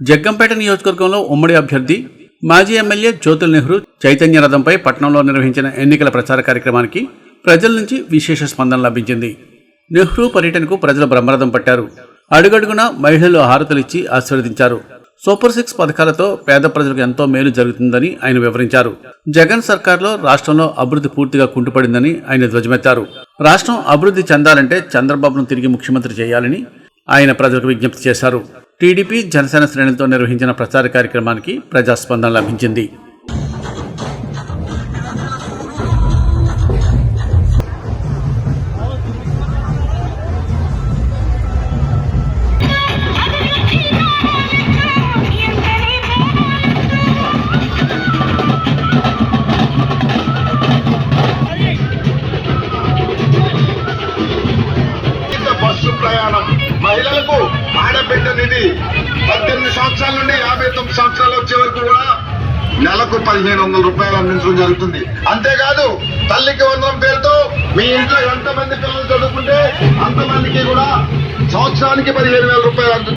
జగ్గంపేట నియోజకవర్గంలో ఉమ్మడి అభ్యర్థి మాజీ ఎమ్మెల్యే జ్యోతుల్ నెహ్రూ చైతన్య రథంపై పట్టణంలో నిర్వహించిన ఎన్నికల ప్రచార కార్యక్రమానికి ప్రజల నుంచి విశేష స్పందన లభించింది. నెహ్రూ పర్యటనకు ప్రజలు బ్రహ్మరథం పట్టారు. అడుగడుగునా మహిళలు హారతులిచ్చి ఆశీర్వదించారు. సూపర్ సిక్స్ పథకాలతో పేద ప్రజలకు ఎంతో మేలు జరుగుతుందని ఆయన వివరించారు. జగన్ సర్కార్లో రాష్ట్రంలో అభివృద్ధి పూర్తిగా కుంటుపడిందని ఆయన ధ్వజమెత్తారు. రాష్ట్రం అభివృద్ధి చెందాలంటే చంద్రబాబును తిరిగి ముఖ్యమంత్రి చేయాలని ఆయన ప్రజలకు విజ్ఞప్తి చేశారు. టీడీపీ జనసేన శ్రేణులతో నిర్వహించిన ప్రచార కార్యక్రమానికి ప్రజాస్పందన లభించింది. ప్రయాణం మహిళలకు పద్దెనిమిది సంవత్సరాల నుండి యాభై తొమ్మిది సంవత్సరాలు వచ్చే వరకు కూడా నెలకు పదిహేను వందల రూపాయలు అందించడం జరుగుతుంది. అంతేకాదు తల్లికి వందనం పేరుతో మీ ఇంట్లో ఎంతమంది పిల్లలు చదువుకుంటే అంతమందికి కూడా సంవత్సరానికి పదిహేను వేల రూపాయలు అందించడం